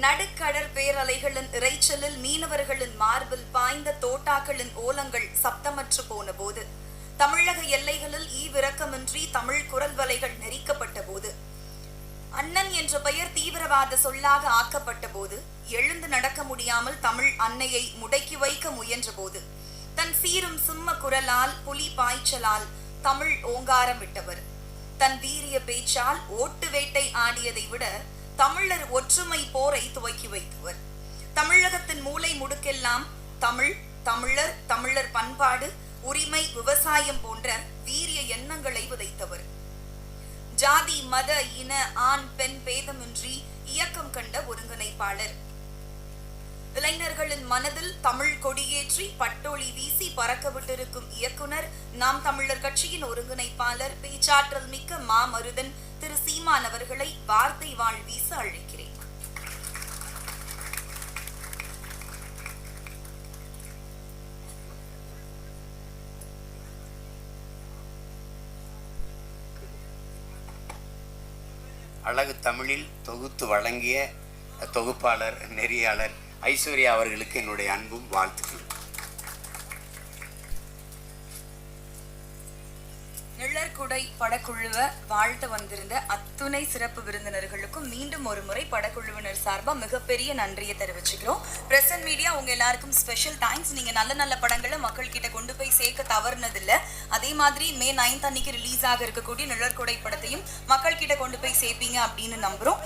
நடுக்கடற் பேரலைகளின் இறைச்சலில் மீனவர்களின் மார்பில் பாய்ந்த தோட்டாக்களின் ஓலங்கள் சப்தமற்று போன போது தமிழக எல்லைகளில் ஈவிரக்கமின்றி தமிழ் குரல் வலைகள் நெரிக்கப்பட்ட போது அண்ணன் என்ற பெயர் தீவிரவாத சொல்லாக ஆக்கப்பட்ட போது எழுந்து நடக்க முடியாமல் தமிழ் அன்னையை முடக்கி வைக்க முயன்ற போது தன் சீரும் சிம்ம குரலால் புலி பாய்ச்சலால் தமிழ் ஓங்காரம் விட்டவர். தன் வீரிய பேச்சால் ஓட்டு வேட்டை ஆடியதை விட தமிழர் ஒற்றுமை போரை துவக்கி வைத்தவர். தமிழகத்தின் மூலை முடுக்கெல்லாம் தமிழ் தமிழர் தமிழர் பண்பாடு உரிமை விவசாயம் போன்ற வீரிய எண்ணங்களை விதைத்தவர். ஜாதி மத இன ஆண் பெண் பேதமின்றி இயக்கம் கண்ட ஒருங்கிணைப்பாளர். இளைஞர்களின் மனதில் தமிழ் கொடியேற்றி பட்டோலி வீசி பறக்க விட்டிருக்கும் இயக்குனர் நாம் தமிழர் கட்சியின் ஒருங்கிணைப்பாளர் பேச்சாற்றல் மிக்க மாமருதன் திரு சீமான் அவர்களை வார்த்தை வாழ் வீச அழைக்கிறேன். அழகு தமிழில் தொகுத்து வழங்கிய தொகுப்பாளர் நெறியாளர் ஐஸ்வர்யா அவர்களுக்கு என்னுடைய அன்பும் வாழ்த்துக்கள் படக்குடை படக்குழுவை வாழ்த்த வந்திருந்த அத்துணை சிறப்பு விருந்தினர்களுக்கும் மீண்டும் ஒரு முறை படக்குழுவினர் சார்பா மிகப்பெரிய நன்றியை தெரிவிச்சுக்கிறோம். பிரசன்ட் மீடியா உங்க எல்லாருக்கும் ஸ்பெஷல் தேங்க்ஸ் நீங்க நல்ல நல்ல படங்களை மக்கள் கிட்ட கொண்டு போய் சேர்க்க தவறுனதில்ல. அதே மாதிரி மே நைன்த் அன்னைக்கு ரிலீஸ் ஆக இருக்கக்கூடிய நிழற்குடை படத்தையும் மக்கள் கிட்ட கொண்டு போய் சேர்ப்பீங்க அப்படின்னு நம்புறோம்.